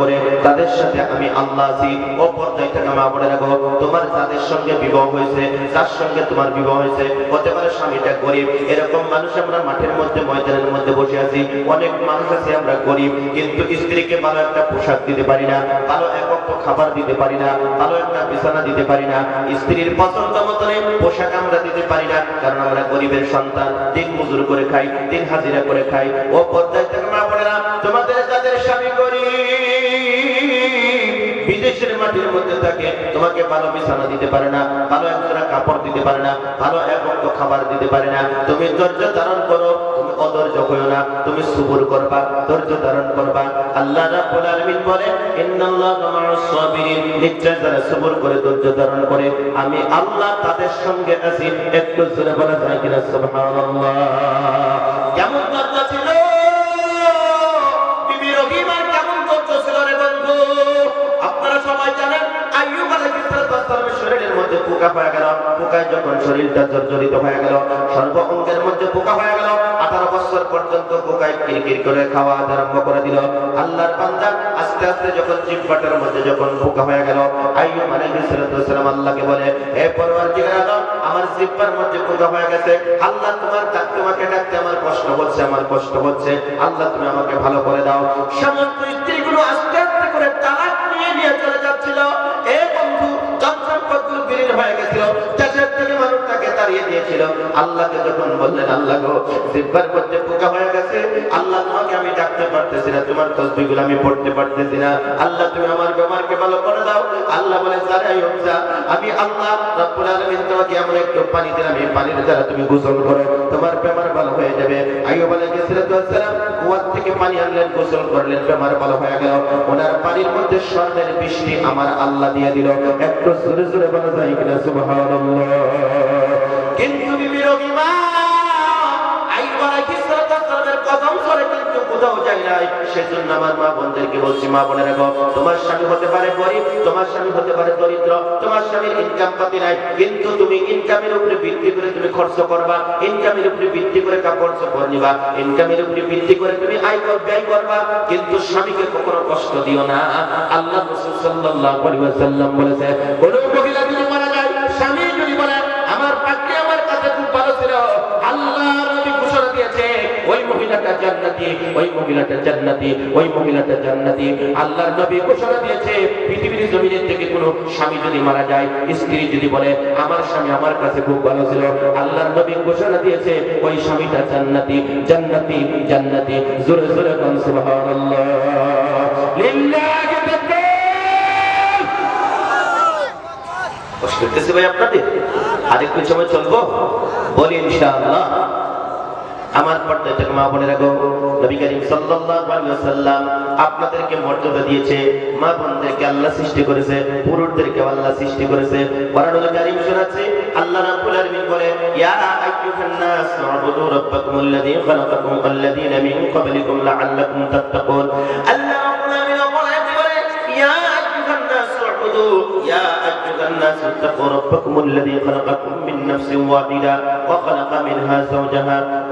করে, তাদের সাথে আমি আল্লাহ আছি ও পর্যায় থেকে মা বলে রাখো তোমার যাদের সঙ্গে বিবাহ হয়েছে, যার সঙ্গে তোমার বিবাহ হয়েছে, হতে পারে স্বামীটা গরিব, এরকম মানুষ আমরা মাঠের মধ্যে, ময়দানের মধ্যে বসে আছি। অনেক মানুষ আছে আমরা গরিব, কিন্তু স্ত্রীকে ভালো একটা পোশাক দিতে পারি না, ভালো একক খাবার দিতে পারি না, ভালো একটা বিছানা দিতে পারি না। স্ত্রীর পছন্দ মতনে পোশাক আমরা দিতে পারি না, কারণ আমরা গরিবের সন্তান। দিন মজুর করে খাই, দিন হাজিরা করে খাই ও পর্যায় বিদেশের মধ্যে থাকে, তোমাকে ভালো বিছানা দিতে পারে না, ভালো একটা কাপড় দিতে পারে না, ভালো একক খাবার দিতে পারে না। তুমি ধৈর্য ধারণ করো, তুমি অধৈর্য হইও না, তুমি সুবুর করবা, ধৈর্য ধারণ করবা। আল্লাহ রাব্বুল আলামিন বলে, ইন্নাল্লাহা মা'আস সাবিরিন নিশ্চয় যারা সবর করে, ধৈর্য ধারণ করে, আমি আল্লাহ তাদের সঙ্গে আছি। একটু জোরে বলা যায় কিনা? সুবহানাল্লাহ। পোকা হয়ে গেল, পোকায় যখন শরীরটা জর্জরিত হয়ে গেল, সর্ব অঙ্গের মধ্যে পোকা হয়ে গেল, আঠারো বছর পর্যন্ত পোকায় কিরকির করে খাওয়া আরম্ভ করে দিল। আল্লাহর বান্দা আস্তে আস্তে যখন জিব্বাটার মধ্যে যখন পোকা হয়ে গেল আল্লাহকে বলে আমার জিব্বার মধ্যে পোকা হয়ে গেছে। আল্লাহ তোমার ডাকতে আমার কষ্ট হচ্ছে, আমার কষ্ট হচ্ছে। আল্লাহ তুমি আমাকে ভালো করে দাও। সমস্ত স্ত্রীগুলো আস্তে আল্লাহকে যখন বললেন, আল্লাহ গো, জিব্বার মধ্যে পোকা হয়ে গেছে, আল্লাহ তোমাকে আমি ডাকতে পারতেছি না, তোমার তসবিগুলো আমি পড়তে পারতেছি না। আল্লাহ, তুমি আমার বেমারকে ভালো করে দাও। আল্লাহ বলে যারাই হোক যা আমি আল্লাহ রব্বুল আলামিন তোমাকে এমন একটু পানি দিলাম এই পানির দ্বারা তুমি গোসল করো, তোমার বেমার ভালো হয়ে যাবে। আইয়ুব আলাইহিস সালাম কুয়ার থেকে পানি আনলেন, গোসল করলেন, বেমার ভালো হয়ে গেল। ওনার পানির মধ্যে স্বর্ণের বৃষ্টি আমার আল্লাহ দিয়ে দিল। একটু জোরে জোরে বলা যায় কিনা, সুবহানাল্লাহ। কিন্তু খরচ করবা ইনকামের উপরে ভিত্তি করে ভিত্তি করে তুমি আয় কর, ব্যয় করবা, কিন্তু স্বামীকে কখনো কষ্ট দিও না। আল্লাহ রাসূল সাল্লাল্লাহু আলাইহি বলেছে মহিলাটা জান্নাতি, ওই মহিলাটা জান্নাতি, ওই মহিলাটা জান্নাতি। আল্লাহর নবী ঘোষণা দিয়েছে, পৃথিবীর জমিনের থেকে কোনো স্বামী যদি মারা যায়, স্ত্রী যদি বলে, আমার স্বামী আমার কাছে খুব ভালো ছিল। আল্লাহর নবী ঘোষণা দিয়েছে, ওই স্বামীটা জান্নাতি জান্নাতি জান্নাতি। জোরে জোরে সুবহানাল্লাহ। আরেকটু সময় চলবো? বলি ইনশাআল্লাহ। আমার পর্দায় থেকে মা বোনেরা গো নবী করিম সাল্লাল্লাহু আলাইহি ওয়াসাল্লাম আপনাদেরকে মর্যাদা দিয়েছে মা বোনদেরকে আল্লাহ সৃষ্টি করেছে পুরুষদেরকে আল্লাহ সৃষ্টি করেছে কোরআনুল কারীম শোনাচ্ছে আল্লাহ রাব্বুল আলামিন বলে ইয়া আইয়ুহান নাস উবুদু রাব্বাকুম আল্লাযী খালাকাকুম ওয়াল্লাযীনা মিন ক্বাবলিকুম লাআল্লাকুম তাত্তাকুন আল্লাহ রাব্বুল আলামিন বলে ইয়া আইয়ুহান নাস উবুদু ইয়া আইয়ুহান নাস اتقوا ربكم الذي خلقكم من نفس واحدة وخلق منها زوجها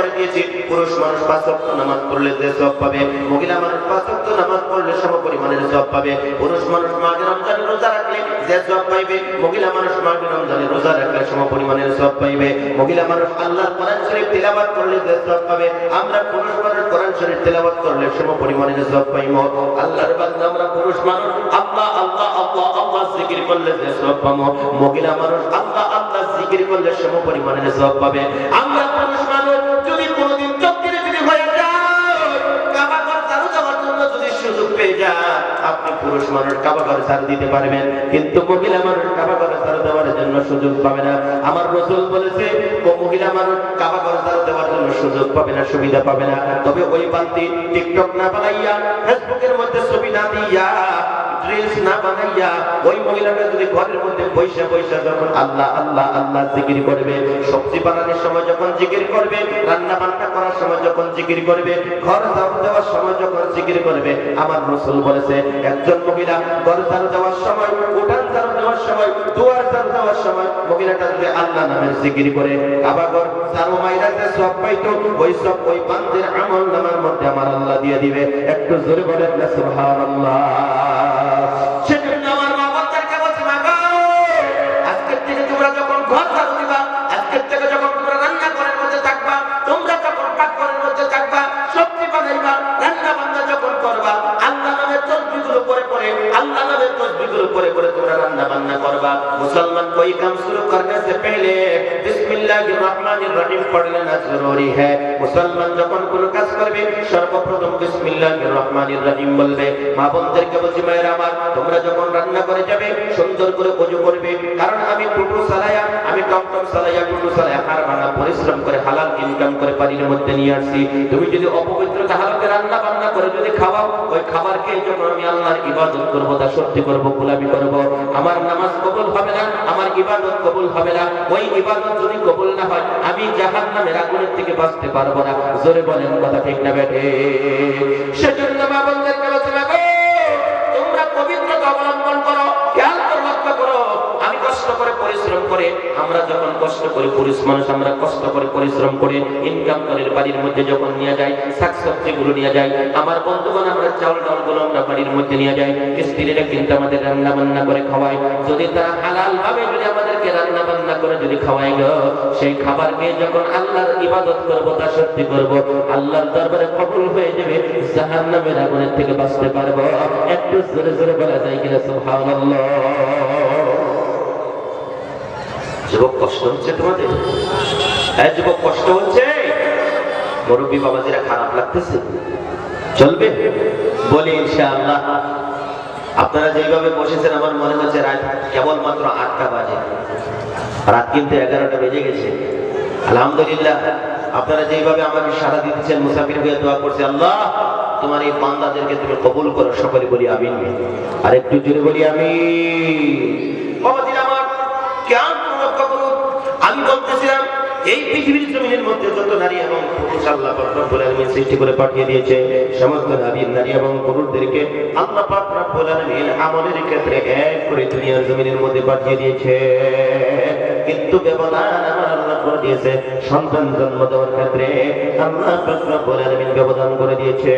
করে দিয়েছি। পুরুষ মানুষ পাঁচ ওয়াক্ত নামাজ পড়লে যে সব পাবে। মহিলা মানুষ পাঁচ ওয়াক্ত নামাজ পড়লে সম পরিমাণের সব পাবে। পুরুষ মানুষ মাঘে রমজানের রোজা রাখলে যে সব পাইবে। মহিলা মানুষ মাঘে রমজানের রোজা রাখলে সম পরিমাণের সব পাইবে। মহিলা মানুষ আল্লাহর কোরআন শরীফ তেলাওয়াত করলে যে সব পাবে। আমরা পুরুষ মানুষ কোরআন শরীফ তেলাওয়াত করলে সম পরিমাণের সব পাইব। আল্লাহর বান্দা, আমরা পুরুষ মানুষ। আল্লাহ আল্লাহ আল্লাহ আল্লাহ জিকির করলে যে সব পাবো। মহিলা মানুষ আল্লাহ আল্লাহ জিকির করলে সম পরিমাণের সব পাবে। আমরা পুরুষ মানুষ কাবা ঘর ছাড় দিতে পারবেন, কিন্তু মহিলা মানুষ কাবা ঘর ছাড় দেওয়ার জন্য সুযোগ পাবে না। আমার রসুল বলেছে, ও মহিলা মানুষ কাবা ঘর ঝাড়ু দেওয়ার জন্য সুযোগ পাবে না, সুবিধা পাবে না। তবে ওই বালতি টিকটক না বানাইয়া, ফেসবুকের মধ্যে ছবি না দিয়া, রিলস না বানাইয়া, ওই মহিলাটা যদি ঘরের মধ্যে পয়সা পয়সা যখন আল্লাহ আল্লাহ আল্লাহ জিকির করবে, সবজি বানানোর সময় যখন জিকির করবে রান্না বান্না যখন জিকির করবে, ঘর ঝাড়ু দেওয়ার সময় যখন জিকির করবে, আমার রসুল বলেছে, একজন মহিলা ঘর ঝাড়ু দেওয়ার সময়, উঠান ঝাড়ু দেওয়ার সময়, দুয়ার ঝাড়ু দেওয়ার সময় মহিলাটা যদি আল্লাহ নামের জিকির করে। কাবাগর ঝাড়ু মাইরা যে সব পাইতো, ওই সব ওই বান্ধের আমল নামার মধ্যে আমার আল্লাহ দিয়ে দিবে। একটু জোরে বলেন না, সুবহানাল্লাহ। বান্না করবা। মুসলমান कोई काम शुरू करने से पहले বিসমিল্লাহির রহমানির রহিম পড়লে না জরুরি है মুসলমান যখন কোনো কাজ করবে সর্বপ্রথম বিসমিল্লাহির রহমানির রহিম বলবে মা বোনদেরকে বলছি মায়ের আমার তোমরা যখন রান্না করে যাবে সুন্দর করে ওযু করবে কারণ আমি টুটু সালায়া আমি টমটম সালায়া টুটু সালায়া হার বানা পরিশ্রম করে হালাল ইনকাম করে বাড়ির মধ্যে নিয়ে আসছি তুমি যদি অপবিত্র হালালকে রান্না বান্না করে যদি খাওয়াও ওই খাবারকে যখন আমি আল্লাহর ইবাদত করবো তা সত্যি করবো গোলামি করবো আমার নামাজ কবুল হবে না, আমার ইবাদত কবুল হবে না, ওই ইবাদত যদি কবুল না হয়, আমি জাহান নামের আগুনের থেকে বাঁচতে পারব না। জোরে বলেন কথা ঠিক না বেটে সেজন্য মা বলতেন পরিশ্রম করে আমরা যখন কষ্ট করে, পুরুষ মানুষ আমরা কষ্ট করে পরিশ্রম করে ইনকাম করে, বাড়ির মধ্যে যখন নিয়ে যাই শাকসবজি গুলো নিয়ে যাই, আমার বন্ধুগণ, আমরা চাউল ডাউলগুলো আমরা বাড়ির মধ্যে নিয়ে যাই, স্ত্রীরা কিন্তু আমাদের রান্না বান্না করে খাওয়ায়। যদি তারা হালাল ভাবে যদি আমাদেরকে রান্না বান্না করে যদি খাওয়াই গো, সেই খাবার খেয়ে যখন আল্লাহর ইবাদত করব, তা সত্যি করব, আল্লাহর দরবারে কবুল হয়ে যাবে, জাহান্নামের আগুনের থেকে বাঁচতে পারব। একটু জোরে জোরে বলা যায় কিনা, সুবহানাল্লাহ। যুবক কষ্ট হচ্ছে তোমাদের? হ্যাঁ যুবক কষ্ট হচ্ছে? মুরব্বী বাবাজিরা খারাপ লাগতেছে। চলবে? বলি ইনশাআল্লাহ। আপনারা যেভাবে বসেছেন, আমার মনে হচ্ছে রাত কেবলমাত্র আটটা বাজে। রাত কিন্তু এগারোটা বেজে গেছে। আলহামদুলিল্লাহ, আপনারা যেভাবে আমাকে সারা দিচ্ছেন মুসাফির হয়ে দোয়া করছে, আল্লাহ, তোমার এই বান্দাদেরকে তুমি কবুল করো, সকলে বলি আমিন। আর একটু জোরে বলি আমি আমার কেমন এই পৃথিবীর জমিনের মধ্যে যত নারী এবং পুরুষ আল্লাহ রব্বুল আলামিন সৃষ্টি করে পাঠিয়ে দিয়েছে, সমস্ত নারী নারী এবং পুরুষদেরকে আল্লাহ পাক রব্বুল আলামিন আমলের ক্ষেত্রে এক করে দুনিয়ার জমিনের মধ্যে পাঠিয়ে দিয়েছে। কিন্তু ব্যবধান আমার আল্লাহ করে দিয়েছে, সন্তান জন্ম দেওয়ার ক্ষেত্রে আল্লাহ পাক রব্বুল আলামিন ব্যবধান করে দিয়েছে।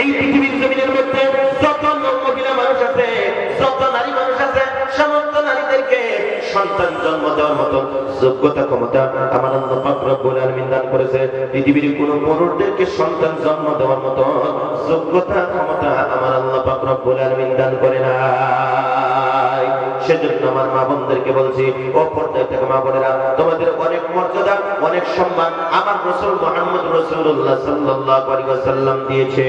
এই পৃথিবীর জমিনের মধ্যে যত মহিলা মানুষ আছে যত নারী মানুষ আছে সমস্ত নারীদেরকে সন্তান জন্ম দেওয়ার মতো যোগ্যতা, ক্ষমতা আমার আল্লাহ পাক রব্বুল আলামিন দান করেছে। পৃথিবীর কোন পুরুষদেরকে সন্তান জন্ম দেওয়ার মতো যোগ্যতা, ক্ষমতা আমার আল্লাহ পাক রব্বুল আলামিন দান করে না সেজন্য আমার মা বোনদেরকে বলছি, ও পর্দায় থেকে মা বোনেরা, তোমাদের অনেক মর্যাদা, অনেক সম্মান আমার রসুল মোহাম্মদ রসুল্লাহ সাল্লাল্লাহু আলাইহি ওয়াসাল্লাম দিয়েছে।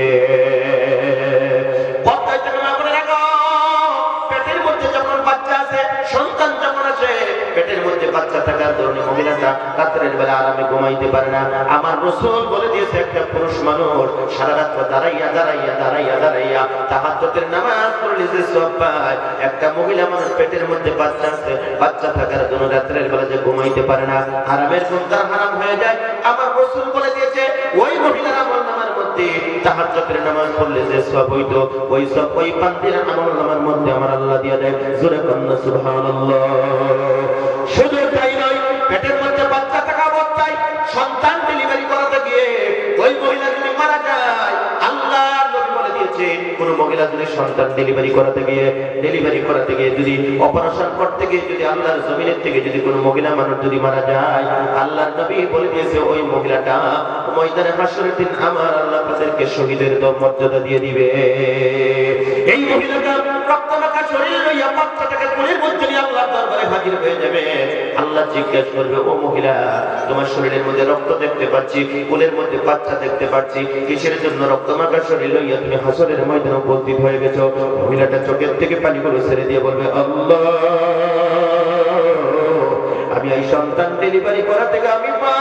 বাচ্চা থাকার কারণে মহিলাটা রাত্রের বেলা আরামে ঘুমাইতে পারে না। আমার রসুল বলে দিয়েছে, একটা পুরুষ মানুষ সারা রাত দাঁড়াইয়া দাঁড়াইয়া দাঁড়াইয়া দাঁড়াইয়া তাহাজ্জুদের নামাজ পড়লে যে সব পায়। একটা মহিলা মানুষ পেটের মধ্যে বাচ্চা আছে, বাচ্চা থাকার জন্য রাত্রের বেলা যে ঘুমাইতে পারে না আরামের ঘুম তার হারাম হয়ে যায়। আমার রসুল বলে দিয়েছে, ওই মহিলার আমল নামার মধ্যে তাহাজ্জুদের নামাজ পড়লে যে সব হইতো, ওই সব, ওই পান্তির আমল নামার মধ্যে আমার আল্লাহ দিয়ে দেয় জোরে কন্যা সুবহানাল্লাহ। পেটের মধ্যে বাচ্চা থাকা অবস্থায় সন্তান ডেলিভারি করাতে গিয়ে ওই মহিলা যদি মারা যায় আল্লাহ কোন মহিলা যদি সন্তান ডেলিভারি করাতে গিয়ে ডেলিভারি করাতে গিয়ে যদি অপারেশন করতে গিয়ে যদি আল্লাহর জমিনের থেকে যদি কোনো মহিলা মানুষ যদি মারা যায়, আল্লাহর নবী বলে দিয়েছে, ওই মহিলাটা ময়দানে হাসরের দিন আমার আল্লাহ তাদেরকে শহীদের দম মর্যাদা দিয়ে দিবে। এই মহিলাটা রক্ত দেখতে পাচ্ছি কোলের মধ্যে বাচ্চা দেখতে পাচ্ছি, কিসের জন্য রক্ত মাখা শরীর তুমি হাসরের ময়দানে উপস্থিত হয়ে গেছো? মহিলাটা চোখের থেকে পানিগুলো ছেড়ে দিয়ে বলবে, আল্লাহ, আমি এই সন্তান ডেলিভারি করা থেকে আমি মা